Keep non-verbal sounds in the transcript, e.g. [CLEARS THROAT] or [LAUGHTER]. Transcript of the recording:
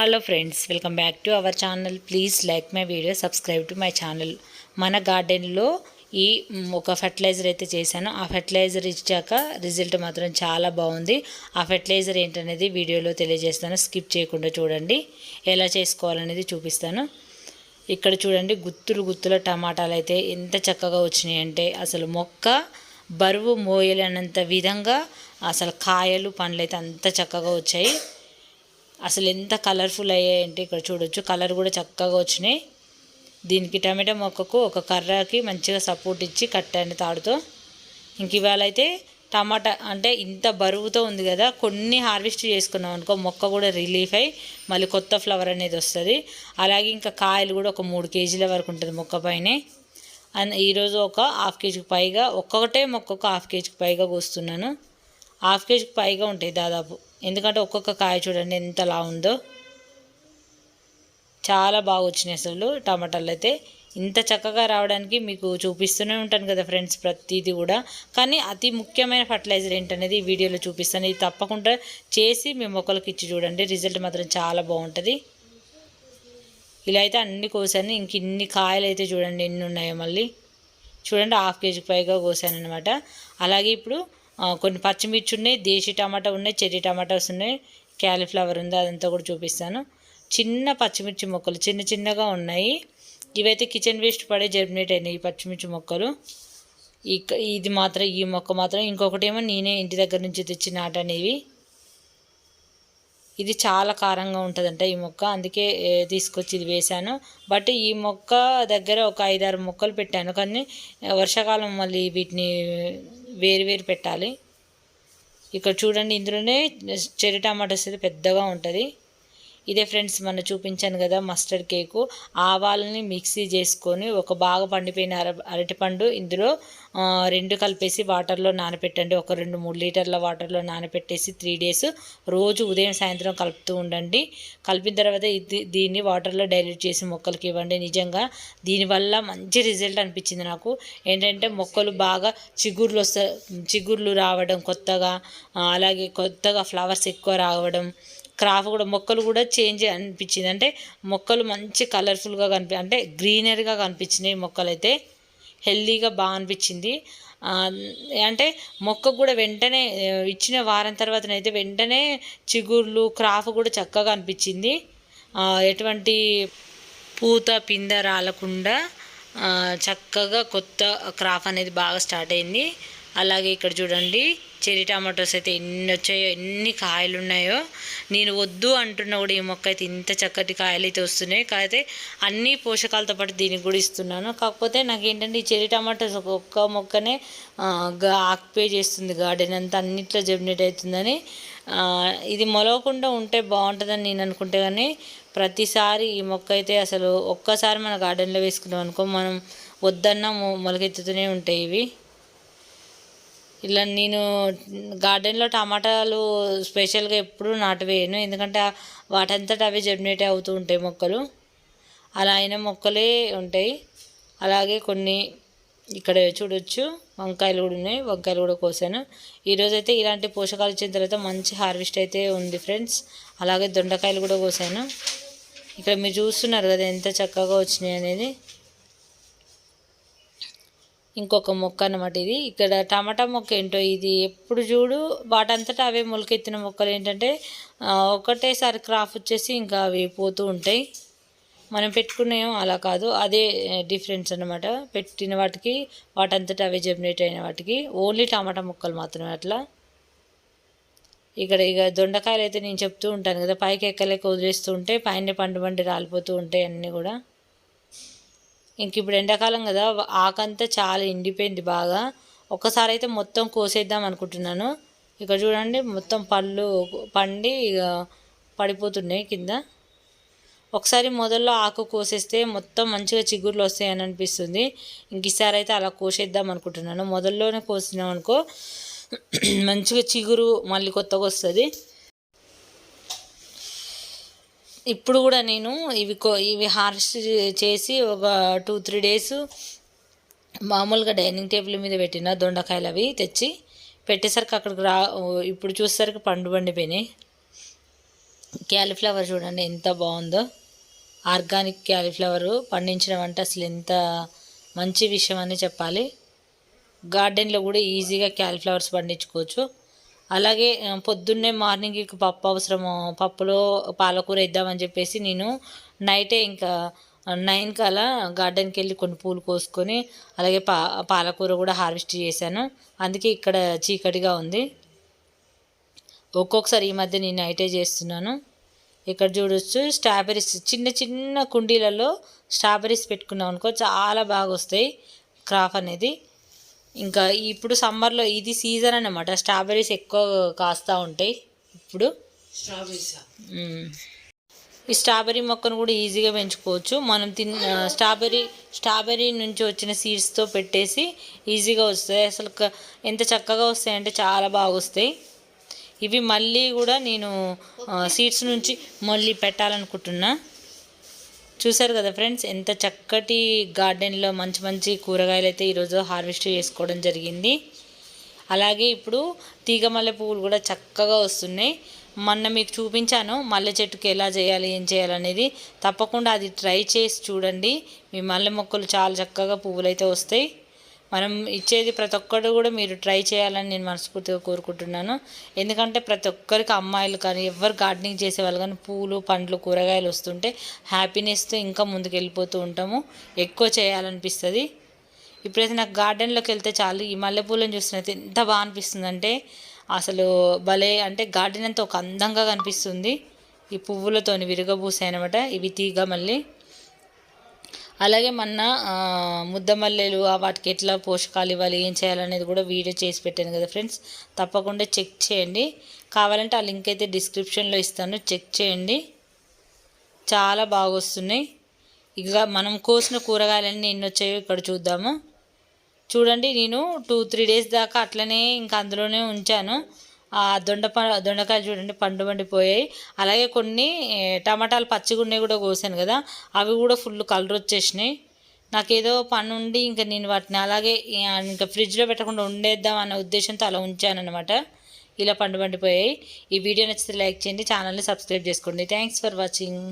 Hello friends welcome back to our channel please like my video subscribe to my channel మన గార్డెన్లో ఈ ఒక fertiliser అయితే చేశాను. ఆ ఫెర్టిలైజర్ ఇచ్చాక రిజల్ట్ మాత్రం చాలా బాగుంది. ఆ ఫెర్టిలైజర్ ఏంటనేది వీడియోలో తెలియజేస్తాను. స్కిప్ చేయకుండా చూడండి. ఎలా చేసుకోవాలనేది చూపిస్తాను. ఇక్కడ చూడండి గుత్తులు గుత్తుల టమాటాలు అయితే ఎంత చక్కగా వచ్చినాయంటే అసలు మొక్క బరువు మోయలేనంత విధంగా అసలు కాయలు పండ్లు అయితే అంత చక్కగా వచ్చాయి. అసలు ఎంత కలర్ఫుల్ అయ్యాయంటే ఇక్కడ చూడొచ్చు. కలర్ కూడా చక్కగా వచ్చినాయి. దీనికి టమాటా మొక్కకు ఒక కర్రకి మంచిగా సపోర్ట్ ఇచ్చి కట్టాను తాడుతో. ఇంక ఇవాళ అయితే టమాటా అంటే ఇంత బరువుతో ఉంది కదా కొన్ని హార్వెస్ట్ చేసుకున్నాం అనుకో మొక్క కూడా రిలీఫ్ అయ్యి మళ్ళీ కొత్త ఫ్లవర్ అనేది వస్తుంది. అలాగే ఇంకా కాయలు కూడా ఒక మూడు కేజీల వరకు ఉంటుంది మొక్క పైనే. అండ్ ఈరోజు ఒక హాఫ్ కేజీకి పైగా ఒక్కొక్కటే మొక్కకు హాఫ్ కేజీకి పైగా కోస్తున్నాను. హాఫ్ కేజీకి పైగా ఉంటాయి దాదాపు. ఎందుకంటే ఒక్కొక్క కాయ చూడండి ఎంతలా ఉందో. చాలా బాగా వచ్చినాయి అసలు టమాటాలు అయితే. ఇంత చక్కగా రావడానికి మీకు చూపిస్తూనే ఉంటాను కదా ఫ్రెండ్స్ ప్రతిదీ కూడా. కానీ అతి ముఖ్యమైన ఫర్టిలైజర్ ఏంటనేది ఈ వీడియోలో చూపిస్తాను. ఇది తప్పకుండా చేసి మీ మొక్కలకి ఇచ్చి చూడండి. రిజల్ట్ మాత్రం చాలా బాగుంటుంది. ఇలా అయితే అన్ని కోసాను. ఇంక ఇన్ని కాయలు అయితే చూడండి ఎన్ని ఉన్నాయో మళ్ళీ. చూడండి హాఫ్ కేజీకి పైగా కోసాను అనమాట అలాగే ఇప్పుడు కొన్ని పచ్చిమిర్చి ఉన్నాయి దేశీ టమాటా ఉన్నాయి చెర్రీ టమాటాస్ ఉన్నాయి క్యాలీఫ్లవర్ ఉంది అదంతా కూడా చూపిస్తాను. చిన్న పచ్చిమిర్చి మొక్కలు చిన్న చిన్నగా ఉన్నాయి. ఇవైతే కిచెన్ వేస్ట్ పడే జర్మినేట్ అయినాయి ఈ పచ్చిమిర్చి మొక్కలు. ఇక ఇది మాత్రం ఈ మొక్క మాత్రం. ఇంకొకటి ఏమో నేనే ఇంటి దగ్గర నుంచి తెచ్చి నాటనేవి. ఇది చాలా కారంగా ఉంటుందంట ఈ మొక్క అందుకే తీసుకొచ్చి ఇది వేశాను. బట్ ఈ మొక్క దగ్గర ఒక ఐదారు మొక్కలు పెట్టాను. కానీ వర్షాకాలం మళ్ళీ వీటిని వేరు వేరు పెట్టాలి. ఇక్కడ చూడండి ఇందులోనే చెర్రీ టమాటోస్ అయితే పెద్దగా ఉంటుంది. ఇదే ఫ్రెండ్స్ మనం చూపించాను కదా మస్టర్డ్ కేకు. ఆవాలని మిక్సీ చేసుకొని ఒక బాగా పండిపోయిన అర అరటిపండు ఇందులో రెండు కలిపేసి వాటర్లో నానపెట్టండి. ఒక రెండు మూడు లీటర్ల వాటర్లో నానబెట్టేసి త్రీ డేస్ రోజు ఉదయం సాయంత్రం కలుపుతూ ఉండండి. కలిపిన తర్వాత ఇది దీన్ని వాటర్లో డైల్యూట్ చేసి మొక్కలకి ఇవ్వండి. నిజంగా దీనివల్ల మంచి రిజల్ట్ అనిపించింది నాకు. ఏంటంటే మొక్కలు బాగా చిగుర్లు వస్తా చిగుర్లు రావడం కొత్తగా అలాగే కొత్తగా ఫ్లవర్స్ ఎక్కువ రావడం క్రాఫ్ కూడా మొక్కలు కూడా చేంజ్ అనిపించింది. అంటే మొక్కలు మంచి కలర్ఫుల్గా కనిపి అంటే గ్రీనరీగా కనిపించినాయి మొక్కలు అయితే హెల్దీగా బాగా అనిపించింది. అంటే మొక్క కూడా వెంటనే ఇచ్చిన వారం తర్వాతనైతే వెంటనే చిగుర్లు క్రాఫ్ కూడా చక్కగా అనిపించింది. ఎటువంటి పూత పింద రాలకుండా చక్కగా కొత్త క్రాఫ్ అనేది బాగా స్టార్ట్ అయింది. అలాగే ఇక్కడ చూడండి. చెరీ టమాటోస్ అయితే ఎన్ని వచ్చాయో ఎన్ని కాయలు ఉన్నాయో నేను వద్దు అంటున్నా కూడా ఈ మొక్క అయితే ఇంత చక్కటి కాయలు అయితే వస్తున్నాయి. కాకపోతే అన్ని పోషకాలతో పాటు దీనికి కూడా ఇస్తున్నాను. కాకపోతే నాకు ఏంటంటే ఈ చెరీ టమాటోస్ ఒక్క మొక్కనే ఆక్పే చేస్తుంది గార్డెన్ అంతా అన్నిట్లో జెమినేట్ అవుతుందని. ఇది మొలవకుండా ఉంటే బాగుంటుందని నేను అనుకుంటే కానీ ప్రతిసారి ఈ మొక్క అయితే అసలు ఒక్కసారి మన గార్డెన్లో వేసుకున్నాం అనుకో మనం వద్దన్నా మొ- మొలకెత్తుతూనే ఉంటాయి ఇవి. ఇలా నేను గార్డెన్లో టమాటాలు స్పెషల్గా ఎప్పుడూ నాటువేయను. ఎందుకంటే వాటంతట అవే జర్మినేట్ అవుతూ ఉంటాయి మొక్కలు. అలా అయిన మొక్కలే ఉంటాయి. అలాగే కొన్ని ఇక్కడ చూడొచ్చు. వంకాయలు కూడా ఉన్నాయి. వంకాయలు కూడా కోసాను. ఈరోజు అయితే ఇలాంటి పోషకాలు ఇచ్చిన తర్వాత మంచి హార్వెస్ట్ అయితే ఉంది ఫ్రెండ్స్. అలాగే దొండకాయలు కూడా కోసాను. ఇక్కడ మీరు చూస్తున్నారు కదా ఎంత చక్కగా వచ్చినాయి అనేది. ఇంకొక మొక్క అన్నమాట ఇది. ఇక్కడ టమాటా మొక్క ఏంటో ఇది ఎప్పుడు చూడు వాటంతటా అవే మొలకెత్తిన మొక్కలు ఏంటంటే ఒకటేసారి క్రాఫ్ వచ్చేసి ఇంకా అవి పోతూ ఉంటాయి. మనం పెట్టుకునేమో అలా కాదు అదే డిఫరెన్స్ అన్నమాట. పెట్టిన వాటికి వాటంతటా అవే జర్మినేట్ అయిన వాటికి ఓన్లీ టమాటా మొక్కలు మాత్రమే అట్లా. ఇక్కడ ఇక దొండకాయలు అయితే నేను చెప్తూ ఉంటాను కదా పైకి ఎక్కలేక వదిలేస్తూ ఉంటే పైన పండు పండి రాలిపోతూ ఉంటాయి అన్నీ కూడా. ఇంక ఇప్పుడు ఎండాకాలం కదా ఆకంతా చాలా ఎండిపోయింది బాగా. ఒక్కసారి అయితే మొత్తం కోసేద్దాం అనుకుంటున్నాను. ఇక్కడ చూడండి మొత్తం పళ్ళు పండి ఇక పడిపోతున్నాయి కింద. ఒకసారి మొదల్లో ఆకు కోసేస్తే మొత్తం మంచిగా చిగుర్లు వస్తాయని అనిపిస్తుంది. ఇంక ఈసారి అయితే అలా కోసేద్దాం అనుకుంటున్నాను. మొదల్లోనే కోసినాం అనుకో [CLEARS THROAT] మంచిగా చిగురు మళ్ళీ కొత్తగా వస్తుంది. ఇప్పుడు కూడా నేను ఇవి కో ఇవి హార్వెస్ట్ చేసి ఒక టూ త్రీ డేస్ మామూలుగా డైనింగ్ టేబుల్ మీద పెట్టిన దొండకాయలు అవి తెచ్చి పెట్టేసరికి అక్కడికి రా ఇప్పుడు చూసేసరికి పండు పండిపోయినాయి. క్యాలీఫ్లవర్ చూడండి ఎంత బాగుందో. ఆర్గానిక్ క్యాలీఫ్లవర్ పండించడం అంటే అసలు ఎంత మంచి విషయం అని చెప్పాలి. గార్డెన్లో కూడా ఈజీగా క్యాలీఫ్లవర్స్ పండించుకోవచ్చు. అలాగే పొద్దున్నే మార్నింగ్ పప్పు అవసరము. పప్పులో పాలకూర వేద్దామని చెప్పేసి నేను నైటే ఇంకా నైన్ కల్లా గార్డెన్కి వెళ్ళి కొన్ని పూలు కోసుకొని అలాగే పా పాలకూర కూడా హార్వెస్ట్ చేశాను. అందుకే ఇక్కడ చీకటిగా ఉంది. ఒక్కొక్కసారి ఈ మధ్య నేను నైటే చేస్తున్నాను. ఇక్కడ చూడొచ్చు స్ట్రాబెరీస్ చిన్న చిన్న కుండీలలో స్ట్రాబెర్రీస్ పెట్టుకున్నాం అనుకో చాలా బాగా వస్తాయి క్రాప్ అనేది. ఇంకా ఇప్పుడు సమ్మర్లో ఇది సీజన్ అన్నమాట. స్ట్రాబెర్రీస్ ఎక్కువ కాస్తూ ఉంటాయి ఇప్పుడు. మ్మ్. ఈ స్ట్రాబెర్రీ మొక్కను కూడా ఈజీగా పెంచుకోవచ్చు. మనం తిన్ స్ట్రాబెర్రీ స్ట్రాబెర్రీ నుంచి వచ్చిన సీడ్స్తో పెట్టేసి ఈజీగా వస్తాయి. అసలు ఎంత చక్కగా వస్తాయంటే చాలా బాగా వస్తాయి. ఇవి మళ్ళీ కూడా నేను సీడ్స్ నుంచి మళ్ళీ పెట్టాలనుకుంటున్నా. చూశారు కదా ఫ్రెండ్స్ ఎంత చక్కటి గార్డెన్లో మంచి మంచి కూరగాయలు అయితే ఈరోజు హార్వెస్ట్ చేసుకోవడం జరిగింది. అలాగే ఇప్పుడు తీగ మల్లె పువ్వులు కూడా చక్కగా వస్తున్నాయి. మొన్న మీకు చూపించాను మల్లె చెట్టుకి ఎలా చేయాలి ఏం చేయాలనేది తప్పకుండా అది ట్రై చేసి చూడండి. మీ మల్లె మొక్కలు చాలా చక్కగా పువ్వులు అయితే వస్తాయి. మనం ఇచ్చేది ప్రతి ఒక్కరు కూడా మీరు ట్రై చేయాలని నేను మనస్ఫూర్తిగా కోరుకుంటున్నాను. ఎందుకంటే ప్రతి ఒక్కరికి అమ్మాయిలు కానీ ఎవరు గార్డెనింగ్ చేసే వాళ్ళు కానీ పూలు పండ్లు కూరగాయలు వస్తుంటే హ్యాపీనెస్తో ఇంకా ముందుకు వెళ్ళిపోతూ ఉంటాము. ఎక్కువ చేయాలనిపిస్తుంది. ఇప్పుడైతే నాకు గార్డెన్లోకి వెళ్తే చాలు. ఈ మల్లెపూలను చూస్తున్నైతే ఎంత బాగా అనిపిస్తుందంటే అసలు భలే అంటే గార్డెన్ అంతా ఒక అందంగా కనిపిస్తుంది. ఈ పువ్వులతోని విరగబూసాయి అనమాట ఇవి తీగ మళ్ళీ. అలాగే మొన్న ముద్దమల్లెలు వాటికి ఎట్లా పోషకాలు ఇవ్వాలి ఏం చేయాలనేది కూడా వీడియో చేసి పెట్టాను కదా ఫ్రెండ్స్. తప్పకుండా చెక్ చేయండి. కావాలంటే ఆ లింక్ అయితే డిస్క్రిప్షన్లో ఇస్తాను. చెక్ చేయండి. చాలా బాగా వస్తున్నాయి. ఇక మనం కోసిన కూరగాయలన్నీ ఎన్ని వచ్చాయో ఇక్కడ చూద్దాము. చూడండి నేను టూ త్రీ డేస్ దాకా అట్లనే ఇంకా అందులోనే ఉంచాను. ఆ దొండ దొండకాయలు చూడండి పండు పండిపోయాయి. అలాగే కొన్ని టమాటాలు పచ్చిగా ఉన్నాయి కూడా కోసాను కదా అవి కూడా ఫుల్ కలర్ వచ్చేసినాయి. నాకేదో పని ఉండి ఇంకా నేను వాటిని అలాగే ఇంకా ఫ్రిడ్జ్లో పెట్టకుండా ఉండేద్దాం అన్న ఉద్దేశంతో అలా ఉంచాను ఇలా పండు పండిపోయాయి. ఈ వీడియో నచ్చితే లైక్ చేయండి ఛానల్ని సబ్స్క్రైబ్ చేసుకోండి. Thanks for watching